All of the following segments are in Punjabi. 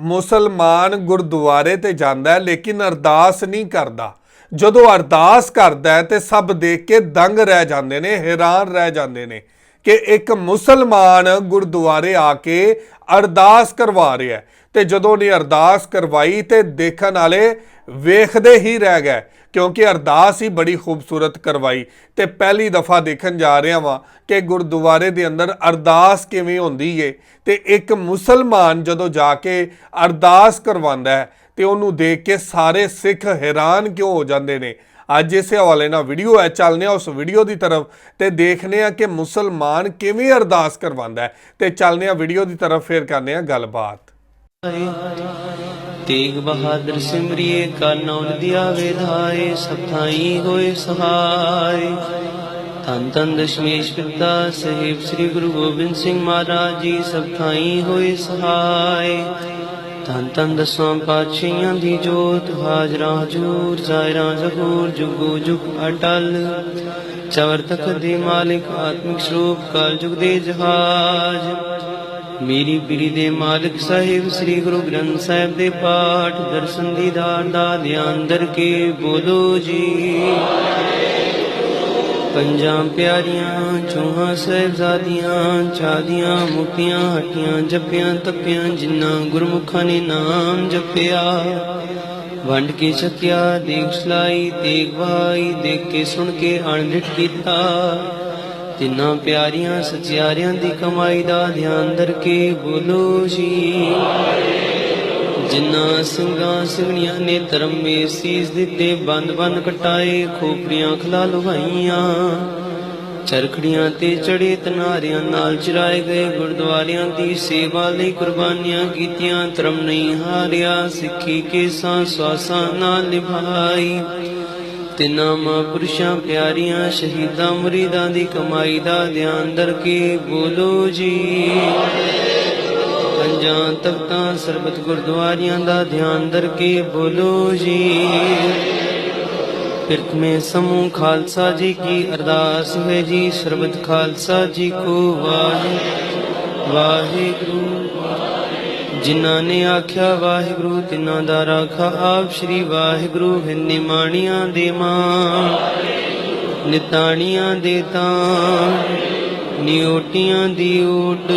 ਮੁਸਲਮਾਨ ਗੁਰਦੁਆਰੇ ਤੇ ਜਾਂਦਾ ਹੈ, ਲੇਕਿਨ ਅਰਦਾਸ ਨਹੀਂ ਕਰਦਾ। ਜਦੋਂ ਅਰਦਾਸ ਕਰਦਾ ਹੈ ਤੇ ਸਭ ਦੇਖ ਕੇ ਦੰਗ ਰਹਿ ਜਾਂਦੇ ਨੇ, ਹੈਰਾਨ ਰਹਿ ਜਾਂਦੇ ਨੇ। ਕਿ ਇੱਕ ਮੁਸਲਮਾਨ ਗੁਰਦੁਆਰੇ ਆ ਕੇ ਅਰਦਾਸ ਕਰਵਾ ਰਿਹਾ ਹੈ। ਤੇ ਜਦੋਂ ਨੇ ਅਰਦਾਸ ਕਰਵਾਈ ਤੇ ਦੇਖਣ ਵਾਲੇ ਵੇਖਦੇ ਹੀ ਰਹਿ ਗਏ, ਕਿਉਂਕਿ ਅਰਦਾਸ ਹੀ ਬੜੀ ਖੂਬਸੂਰਤ ਕਰਵਾਈ। ਤੇ ਪਹਿਲੀ ਦਫਾ ਦੇਖਣ ਜਾ ਰਿਹਾ ਵਾਂ ਕਿ ਗੁਰਦੁਆਰੇ ਦੇ ਅੰਦਰ ਅਰਦਾਸ ਕਿਵੇਂ ਹੁੰਦੀ ਏ। ਤੇ ਇੱਕ ਮੁਸਲਮਾਨ ਜਦੋਂ ਜਾ ਕੇ ਅਰਦਾਸ ਕਰਵਾਉਂਦਾ ਹੈ, ਤੇ ਉਹਨੂੰ ਦੇਖ ਕੇ ਸਾਰੇ ਸਿੱਖ ਹੈਰਾਨ ਕਿਉਂ ਹੋ ਜਾਂਦੇ ਨੇ? ਅੱਜ ਇਸੇ ਹਵਾਲੇ ਨਾਲ ਵੀਡੀਓ ਹੈ ਚੱਲਨੇ ਆ ਉਸ ਵੀਡੀਓ ਦੀ ਤਰਫ ਤੇ ਦੇਖਨੇ ਆ ਕਿ ਮੁਸਲਮਾਨ ਕਿਵੇਂ ਅਰਦਾਸ ਕਰਵਾਉਂਦਾ ਹੈ। ਤੇ ਚੱਲਨੇ ਆ ਵੀਡੀਓ ਦੀ ਤਰਫ, ਫੇਰ ਕਰਨੇ ਆ ਗੱਲਬਾਤ। ਤੇਗ ਬਹਾਦਰ ਸਿਮਰਿਏ ਕਾ ਦਿਆ ਵਿਧਾਏ ਸਭ ਹੋਏ ਸਹਾਈ ਧੰਨ ਧੰਨ ਦਸ਼ਮੇਸ਼ ਪਿਤਾ ਸਹਿਬ, ਸ੍ਰੀ ਗੁਰੂ ਗੋਬਿੰਦ ਸਿੰਘ ਮਹਾਰਾਜ ਜੀ, ਸਭ ਥਾਈ ਹੋਏ ਸਹਾਈ ਧੰਨ ਧੰਨ ਦਸਵਾਂ ਪਾਤਸ਼ਾਹਾਂ ਦੀ ਜੋਤ, ਹਾਜ਼ਰਾਂ ਹਜੂਰ, ਜ਼ਾਇਰਾਂ ਜ਼ਹੂਰ ਜੁਗੋ ਜੁਗ ਅਟਲ। ਚਵਰ ਤੱਕ ਦੇ ਮਾਲਿਕ, ਆਤਮਿਕ ਸਰੂਪ, ਕਾਲ ਜੁਗ ਦੇ ਜਹਾਜ। ਮੇਰੀ ਪੀਰੀ ਦੇ ਮਾਲਿਕ ਸਾਹਿਬ, ਸ੍ਰੀ ਗੁਰੂ ਗ੍ਰੰਥ ਸਾਹਿਬ ਦੇ ਪਾਠ, ਦਰਸ਼ਨ ਦੀਦਾਰ ਦਾ ਧਿਆਨ ਦਰ ਕੇ ਬੋਲੋ ਜੀ। ਪੰਜਾਂ ਪਿਆਰੀਆਂ, ਚੋਹਾਂ ਸਹਿਬਜ਼ਾਦੀਆਂ, ਚਾਦੀਆਂ ਮੁਕਤੀਆਂ ਹਟੀਆਂ ਜਪਿਆਂ ਤਪਿਆਂ, ਜਿਨ੍ਹਾਂ ਗੁਰਮੁਖਾਂ ਨੇ ਨਾਮ ਜਪਿਆ। ਵੰਡ ਕੇ ਛਕਿਆ, ਦੇਖ ਸਲਾਈ, ਦੇਖ ਭਾਈ ਦੇਖ ਕੇ ਸੁਣ ਕੇ ਅਣਡਿਠ ਕੀਤਾ। ਤਿੰਨਾਂ ਪਿਆਰੀਆਂ, ਸਚਿਆਰਿਆਂ ਦੀ ਕਮਾਈ ਦਾ ਧਿਆਨ ਦਰ ਕੇ ਬੋਲੋ ਜੀ। ਜਿਨ੍ਹਾਂ ਸਿੰਘਾਂ ਸਿੰਘਣੀਆਂ ਨੇ ਧਰਮ ਮੇ ਸੀਸ ਦਿੱਤੇ, ਬੰਦ ਬੰਦ ਕਟਾਏ, ਖੋਪੜੀਆਂ ਖਲਾ ਲਵਾਈਆਂ ਚਰਖੜੀਆਂ ਤੇ ਚੜੇ ਤਨਾਰਿਆਂ ਨਾਲ ਚਰਾਏ ਗਏ, ਗੁਰਦੁਆਰਿਆਂ ਦੀ ਸੇਵਾ ਲਈ ਕੁਰਬਾਨੀਆਂ ਕੀਤੀਆਂ, ਧਰਮ ਨਹੀਂ ਹਾਰਿਆ, ਸਿੱਖੀ ਕੇ ਸਾਂ ਸਵਾਸਾਂ ਨਾਲ ਨਿਭਾਈ। ਤਿੰਨਾਂ ਮਹਾਂਪੁਰਸ਼ਾਂ ਪਿਆਰੀਆਂ, ਸ਼ਹੀਦਾਂ ਮੁਰੀਦਾਂ ਦੀ ਕਮਾਈ ਦਾ ਧਿਆਨ ਦਰ ਕੇ ਬੋਲੋ ਜੀ। ਪੰਜਾਂ ਤਖਤਾਂ ਸਰਬਤ ਗੁਰਦੁਆਰਿਆਂ ਦਾ ਧਿਆਨ ਦਰ ਕੇ ਬੋਲੋ ਜੀ। ਪ੍ਰਥਮੇ ਸਮੂਹ ਖਾਲਸਾ ਜੀ ਕੀ ਅਰਦਾਸ ਹੈ ਜੀ, ਸਰਬਤ ਖਾਲਸਾ ਜੀ ਕੋ ਵਾਹਿ ਵਾਹਿਗੁਰੂ। ਜਿਨ੍ਹਾਂ ਨੇ ਆਖਿਆ ਵਾਹਿਗੁਰੂ ਤਿਨਾਂ ਦਾ ਰਾਖਾ ਆਪ ਸ੍ਰੀ ਵਾਹਿਗੁਰੂ ਹੈ ਨਿਮਾਣੀਆਂ ਦੇ ਮਾਂ। ਨਿਤਾਣੀਆਂ ਦੇ ਤਾਂ ਨਿਓਟੀਆਂ ਦੀ ਓਟ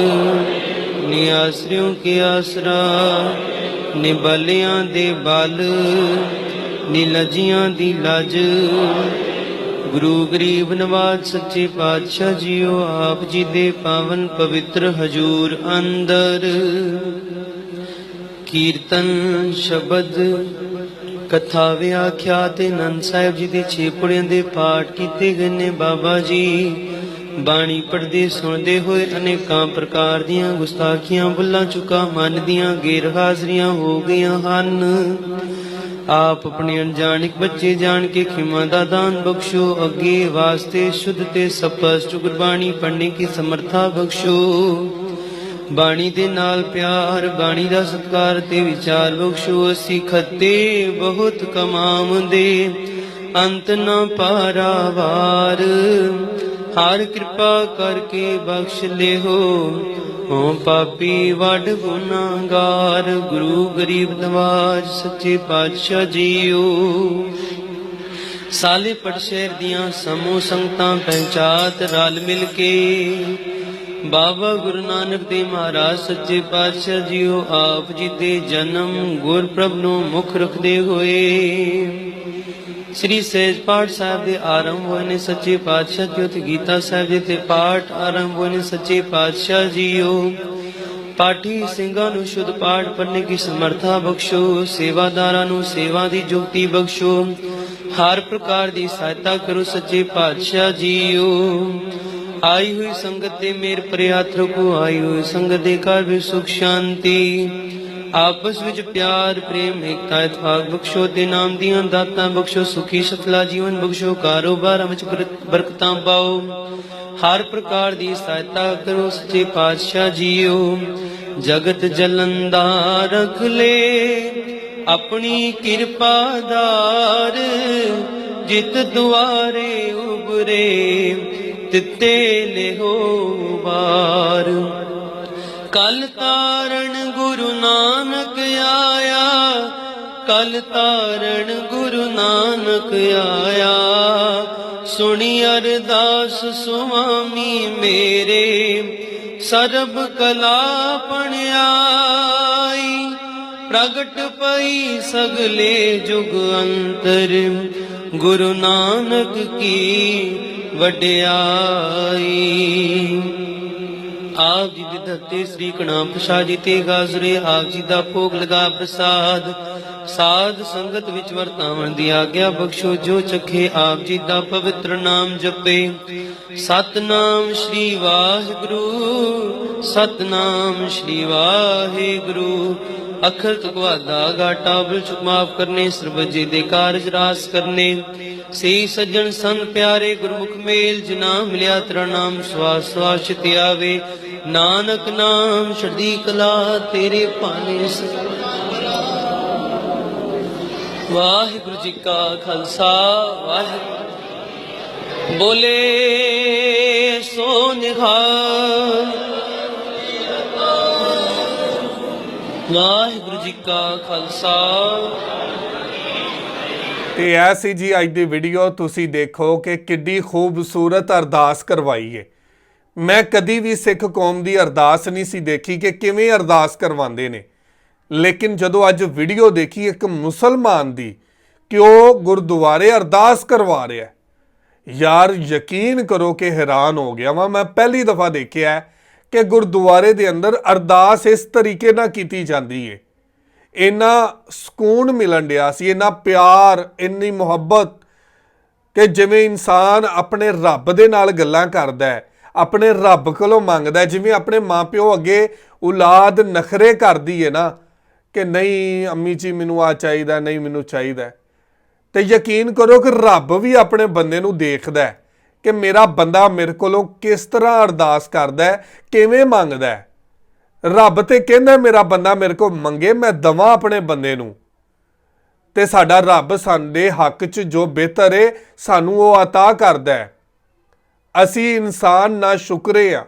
ਨੀ ਆਸਰਿਓ ਕੇ ਆਸਰਾ ਨੀ ਬਲਿਆਂ ਦੇ ਬਲ ਦੀ ਲਜ। ਗੁਰੂ ਗਰੀਬ ਨਵਾਜ ਸੱਚੇ ਪਾਤਸ਼ਾਹ ਜੀਓ, ਆਪ ਜੀ ਦੇ ਪਾਵਨ ਪਵਿੱਤਰ ਹਜੂਰ ਅੰਦਰ। ਕੀਰਤਨ, ਸ਼ਬਦ, ਕਥਾ ਵਿਆਖਿਆ ਤੇ ਨੰਦ ਸਾਹਿਬ ਜੀ ਦੇ ਛੇ ਪੁੜਿਆਂ ਦੇ ਪਾਠ ਕੀਤੇ ਗਏ ਨੇ ਬਾਬਾ ਜੀ। ਬਾਣੀ ਪੜਦੇ ਸੁਣਦੇ ਹੋਏ ਅਨੇਕਾਂ ਪ੍ਰਕਾਰ ਦੀਆਂ ਗੁਸਤਾਖੀਆਂ, ਬੁੱਲਾਂ ਚੁਕਾ, ਮਨ ਦੀਆਂ ਗੈਰ ਹਾਜ਼ਰੀਆਂ ਹੋ ਗਈਆਂ ਹਨ। ਆਪ ਆਪਣੇ ਅਣਜਾਣਿਕ ਬੱਚੇ ਜਾਣ ਕੇ ਖਿਮਾ ਦਾ ਦਾਨ ਬਖਸ਼ੋ, ਅੱਗੇ ਵਾਸਤੇ ਸ਼ੁੱਧ ਤੇ ਸਪਸ਼ਟ ਗੁਰਬਾਣੀ ਪੜ੍ਹਨੇ ਕੀ ਸਮਰਥਾ ਬਖਸ਼ੋ। ਬਾਣੀ ਦੇ ਨਾਲ ਪਿਆਰ, ਬਾਣੀ ਦਾ ਸਤਕਾਰ ਤੇ ਵਿਚਾਰ ਬਖਸ਼ੋ, ਅਸੀਂ ਖੱਤੇ ਬਹੁਤ ਕਮਾਉਂਦੇ, ਅੰਤ ਨਾ ਪਾਰਾਵਾਰ। ਹਰ ਕਿਰਪਾ ਕਰਕੇ ਬਖਸ਼ ਲਿਓ। ਓ ਪਾਪੀ ਵੱਡ ਗੁਨਾਹਗਾਰ, ਗੁਰੂ ਗਰੀਬ ਨਵਾਜ, ਸੱਚੇ ਪਾਤਸ਼ਾਹ ਜੀਓ। ਸਾਲੇ ਪਟ ਸ਼ਹਿਰ ਦੀਆਂ ਸਮੂਹ ਸੰਗਤਾਂ ਪਹਿਚਾਤ ਰਲ ਮਿਲ ਕੇ। ਬਾਬਾ ਗੁਰੂ ਨਾਨਕ ਦੇਵ ਮਹਾਰਾਜ, ਸੱਚੇ ਪਾਤਸ਼ਾਹ ਜੀਓ, ਆਪ ਜੀ ਦੇ ਜਨਮ ਗੁਰਪ੍ਰਭ ਨੂੰ ਮੁੱਖ ਰੱਖਦੇ ਹੋਏ। ਸ੍ਰੀ ਸਹਿਜ ਪਾਠ ਸਾਹਿਬ ਦੇ ਆਰੰਭ ਹੋਏ ਨੇ ਸੱਚੇ ਪਾਤਸ਼ਾਹ ਜੀ ਗੀਤਾ ਸਾਹਿਬ ਜੀ ਤੇ ਪਾਠ ਆਰੰਭ ਹੋਏ ਨੇ ਸੱਚੇ ਪਾਤਸ਼ਾਹ ਜੀਓ। ਪਾਠੀ ਸਿੰਘਾਂ ਨੂੰ ਸ਼ੁੱਧ ਪਾਠ ਪੜ੍ਹਨੇ ਦੀ ਸਮਰੱਥਾ ਬਖਸ਼ੋ, ਸੇਵਾਦਾਰਾਂ ਨੂੰ ਸੇਵਾ ਦੀ ਜੁਗਤੀ ਬਖਸ਼ੋ। ਹਰ ਪ੍ਰਕਾਰ ਦੀ ਸਹਾਇਤਾ ਕਰੋ ਸੱਚੇ ਪਾਤਸ਼ਾਹ ਜੀਓ। ਆਈ ਹੋਈ ਸੰਗਤ ਤੇ ਮੇਰ ਪ੍ਰਿਆਤ ਰਖੋ, ਆਈ ਹੋਈ ਸੰਗਤ ਦੇ ਘਰ ਵਿੱਚ ਸੁਖ ਸ਼ਾਂਤੀ। ਆਪਸ ਵਿੱਚ ਪਿਆਰ, ਪ੍ਰੇਮ, ਏਕਤਾ ਇਤਫਾਕ ਬਖਸ਼ੋ ਤੇ ਨਾਮ ਦੀਆਂ ਦਾਤਾਂ, ਬਖਸ਼ੋ ਸੁਖੀ ਸਫਲਾ ਜੀਵਨ, ਬਖਸ਼ੋ ਕਾਰੋਬਾਰਾਂ ਵਿੱਚ ਬਰਕਤਾਂ ਪਾਓ। ਹਰ ਪ੍ਰਕਾਰ ਦੀ ਸਹਾਇਤਾ ਕਰੋ, ਸੱਚੇ ਪਾਤਸ਼ਾਹ ਜੀਓ। ਜਗਤ ਜਲੰਦਾ ਰਖ ਲੈ, ਆਪਣੀ ਕਿਰਪਾ ਦਾਰ। ਜਿਤ ਦੁਆਰੇ ਉਬਰੇ ਤਿੱਤੇ ਲਿਹੋ ਬਾਰ ਕਲ ਤਾਰਨ ਗੁਰੂ ਨਾਨਕ ਆਇਆ, ਕਲ ਤਾਰਨ ਗੁਰੂ ਨਾਨਕ ਆਇਆ। ਸੁਣੀ ਅਰਦਾਸ ਸੁਆਮੀ ਮੇਰੇ, ਸਰਬ ਕਲਾ ਪਣਿਆਈ। ਪ੍ਰਗਟ ਪਈ ਸਗਲੇ ਜੁਗ ਅੰਤਰ, ਗੁਰੂ ਨਾਨਕ ਕੀ ਵਡਿਆਈ। ਆਪ ਜੀ ਦੇ ਧਰਤੇ ਸ੍ਰੀ ਕਣਾਮ ਪ੍ਰਸਾਦ ਜੀ ਤੇ ਗਾਜ਼ਰੇ ਆਪ ਜੀ ਦਾ ਭੋਗ ਲਗਾ ਪ੍ਰਸਾਦ। ਸਾਧ ਸੰਗਤ ਵਿੱਚ ਵਰਤਾਵਣ ਦੀ ਆਗਿਆ ਬਖਸ਼ੋ, ਜੋ ਚਖੇ ਆਪ ਜੀ ਦਾ ਪਵਿੱਤਰ ਨਾਮ ਜਪੇ। ਸਤਨਾਮ ਸ੍ਰੀ ਵਾਹਿਗੁਰੂ, ਸਤਨਾਮ ਸ੍ਰੀ ਵਾਹਿਗੁਰੂ। ਅਖਰ ਤੁਕਵਾਦਾ ਗਾਟਾ ਬਿਲਚੁਕ ਮਾਫ ਕਰਨੇ, ਸਰਬਜੇ ਦੇ ਕਾਰਜ ਰਾਸ ਕਰਨੇ। ਸੇ ਸੱਜਣ ਸੰਤ ਪਿਆਰੇ ਗੁਰਮੁਖ ਮੇਲ ਜਿਨਾ ਮਿਲਿਆ ਤੇਰਾ ਨਾਮ ਸਵਾਸ ਸਵਾਸ ਚਿਤ ਆਵੇ। ਨਾਨਕ ਨਾਮ ਛੜਦੀ ਕਲਾ, ਤੇਰੇ ਭਾਣੇ ਵਾਹਿਗੁਰੂ ਜੀ ਕਾ ਖਾਲਸਾ, ਵਾਹਿਗੁਰੂ ਬੋਲੇ ਸੋ ਨਿਹਾਲ। ਵਾਹਿਗੁਰੂ ਜੀ ਕਾ ਖਾਲਸਾ। ਤੇ ਇਹ ਸੀ ਜੀ ਅੱਜ ਦੀ ਵੀਡੀਓ ਤੁਸੀਂ ਦੇਖੋ ਕਿ ਕਿੱਡੀ ਖੂਬਸੂਰਤ ਅਰਦਾਸ ਕਰਵਾਈ ਏ। ਮੈਂ ਕਦੀ ਵੀ ਸਿੱਖ ਕੌਮ ਦੀ ਅਰਦਾਸ ਨਹੀਂ ਸੀ ਦੇਖੀ ਕਿ ਕਿਵੇਂ ਅਰਦਾਸ ਕਰਵਾਉਂਦੇ ਨੇ। ਲੇਕਿਨ ਜਦੋਂ ਅੱਜ ਵੀਡੀਓ ਦੇਖੀ ਇੱਕ ਮੁਸਲਮਾਨ ਦੀ, ਕਿ ਉਹ ਗੁਰਦੁਆਰੇ ਅਰਦਾਸ ਕਰਵਾ ਰਿਹਾ ਯਾਰ ਯਕੀਨ ਕਰੋ ਕਿ ਹੈਰਾਨ ਹੋ ਗਿਆ ਵਾਂ। ਮੈਂ ਪਹਿਲੀ ਦਫਾ ਦੇਖਿਆ ਕਿ ਗੁਰਦੁਆਰੇ ਦੇ ਅੰਦਰ ਅਰਦਾਸ ਇਸ ਤਰੀਕੇ ਨਾਲ ਕੀਤੀ ਜਾਂਦੀ ਏ। ਇੰਨਾ ਸਕੂਨ ਮਿਲਣ ਡਿਆ ਸੀ, ਇੰਨਾ ਪਿਆਰ, ਇੰਨੀ ਮੁਹੱਬਤ ਕਿ ਜਿਵੇਂ ਇਨਸਾਨ ਆਪਣੇ ਰੱਬ ਦੇ ਨਾਲ ਗੱਲਾਂ ਕਰਦਾ ਹੈ, ਆਪਣੇ ਰੱਬ ਕੋਲੋਂ ਮੰਗਦਾ ਜਿਵੇਂ ਆਪਣੇ ਮਾਪਿਓ ਅੱਗੇ ਔਲਾਦ ਨਖਰੇ ਕਰਦੀ ਹੈ ਨਾ ਕਿ ਨਹੀਂ ਅੰਮੀ ਜੀ ਮੈਨੂੰ ਆ ਚਾਹੀਦਾ, ਨਹੀਂ ਮੈਨੂੰ ਚਾਹੀਦਾ। ਤੇ ਯਕੀਨ ਕਰੋ ਕਿ ਰੱਬ ਵੀ ਆਪਣੇ ਬੰਦੇ ਨੂੰ ਦੇਖਦਾ ਹੈ। ਕਿ ਮੇਰਾ ਬੰਦਾ ਮੇਰੇ ਕੋਲੋਂ ਕਿਸ ਤਰ੍ਹਾਂ ਅਰਦਾਸ ਕਰਦਾ ਹੈ ਕਿਵੇਂ ਮੰਗਦਾ ਹੈ ਰੱਬ ਤੇ ਕਹਿੰਦਾ ਮੇਰਾ ਬੰਦਾ ਮੇਰੇ ਕੋਲ ਮੰਗੇ ਮੈਂ ਦਵਾਂ ਆਪਣੇ ਬੰਦੇ ਨੂੰ ਤੇ ਸਾਡਾ ਰੱਬ ਸਾਡੇ ਹੱਕ 'ਚ ਜੋ ਬਿਹਤਰ ਹੈ ਸਾਨੂੰ ਉਹ عطا ਕਰਦਾ ਹੈ ਅਸੀਂ ਇਨਸਾਨ ਨਾ ਸ਼ੁਕਰੇ ਆ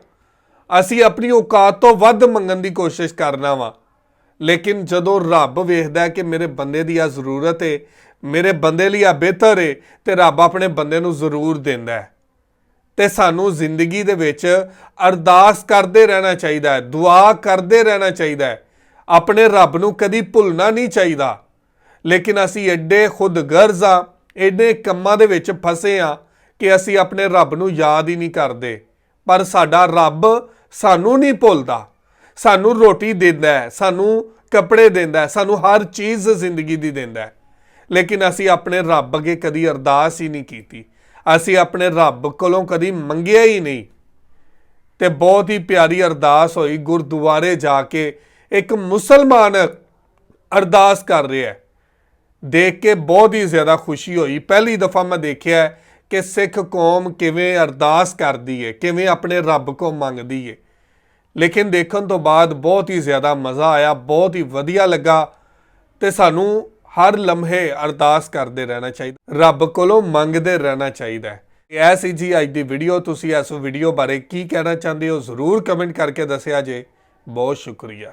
ਅਸੀਂ ਆਪਣੀ ਔਕਾਤ ਤੋਂ ਵੱਧ ਮੰਗਣ ਦੀ ਕੋਸ਼ਿਸ਼ ਕਰਨਾ ਵਾ ਲੇਕਿਨ ਜਦੋਂ ਰੱਬ ਵੇਖਦਾ ਹੈ ਕਿ ਮੇਰੇ ਬੰਦੇ ਦੀ ਆ ਜ਼ਰੂਰਤ ਹੈ ਮੇਰੇ ਬੰਦੇ ਲਈ ਆ ਬਿਹਤਰ ਹੈ ਤੇ ਰੱਬ ਆਪਣੇ ਬੰਦੇ ਨੂੰ ਜ਼ਰੂਰ ਦਿੰਦਾ ਹੈ ਤੇ ਸਾਨੂੰ ਜ਼ਿੰਦਗੀ ਦੇ ਵਿੱਚ ਅਰਦਾਸ ਕਰਦੇ ਰਹਿਣਾ ਚਾਹੀਦਾ ਹੈ, ਦੁਆ ਕਰਦੇ ਰਹਿਣਾ ਚਾਹੀਦਾ ਹੈ। ਆਪਣੇ ਰੱਬ ਨੂੰ ਕਦੀ ਭੁੱਲਣਾ ਨਹੀਂ ਚਾਹੀਦਾ। ਲੇਕਿਨ ਅਸੀਂ ਐਡੇ ਖੁਦਗਰਜ਼ ਆ ਐਡੇ ਕੰਮਾਂ ਦੇ ਵਿੱਚ ਫਸੇ ਆ ਕਿ ਅਸੀਂ ਆਪਣੇ ਰੱਬ ਨੂੰ ਯਾਦ ਹੀ ਨਹੀਂ ਕਰਦੇ। ਪਰ ਸਾਡਾ ਰੱਬ ਸਾਨੂੰ ਨਹੀਂ ਭੁੱਲਦਾ। ਸਾਨੂੰ ਰੋਟੀ ਦਿੰਦਾ ਹੈ, ਸਾਨੂੰ ਕੱਪੜੇ ਦਿੰਦਾ ਹੈ, ਸਾਨੂੰ ਹਰ ਚੀਜ਼ ਜ਼ਿੰਦਗੀ ਦੀ ਦਿੰਦਾ ਹੈ। ਲੇਕਿਨ ਅਸੀਂ ਆਪਣੇ ਰੱਬ ਅੱਗੇ ਕਦੀ ਅਰਦਾਸ ਹੀ ਨਹੀਂ ਕੀਤੀ। ਅਸੀਂ ਆਪਣੇ ਰੱਬ ਕੋਲੋਂ ਕਦੀ ਮੰਗਿਆ ਹੀ ਨਹੀਂ। ਤੇ ਬਹੁਤ ਹੀ ਪਿਆਰੀ ਅਰਦਾਸ ਹੋਈ, ਗੁਰਦੁਆਰੇ ਜਾ ਕੇ ਇੱਕ ਮੁਸਲਮਾਨ ਅਰਦਾਸ ਕਰ ਰਿਹਾ ਹੈ। ਦੇਖ ਕੇ ਬਹੁਤ ਹੀ ਜ਼ਿਆਦਾ ਖੁਸ਼ੀ ਹੋਈ। ਪਹਿਲੀ ਦਫਾ ਮੈਂ ਦੇਖਿਆ ਕਿ ਸਿੱਖ ਕੌਮ ਕਿਵੇਂ ਅਰਦਾਸ ਕਰਦੀ ਹੈ ਕਿਵੇਂ ਆਪਣੇ ਰੱਬ ਕੋ ਮੰਗਦੀ ਹੈ ਲੇਕਿਨ ਦੇਖਣ ਤੋਂ ਬਾਅਦ ਬਹੁਤ ਹੀ ਜ਼ਿਆਦਾ ਮਜ਼ਾ ਆਇਆ, ਬਹੁਤ ਹੀ ਵਧੀਆ ਲੱਗਾ ਤੇ ਸਾਨੂੰ ਹਰ ਲਮਹੇ ਅਰਦਾਸ ਕਰਦੇ ਰਹਿਣਾ ਚਾਹੀਦਾ। ਰੱਬ ਕੋਲੋਂ ਮੰਗਦੇ ਰਹਿਣਾ ਚਾਹੀਦਾ ਹੈ। ਇਹ ਸੀ ਜੀ ਅੱਜ ਦੀ ਵੀਡੀਓ, ਤੁਸੀਂ ਇਸ ਵੀਡੀਓ ਬਾਰੇ ਕੀ ਕਹਿਣਾ ਚਾਹੁੰਦੇ ਹੋ ਜ਼ਰੂਰ ਕਮੈਂਟ ਕਰਕੇ ਦੱਸਿਆ ਜੇ। ਬਹੁਤ ਸ਼ੁਕਰੀਆ।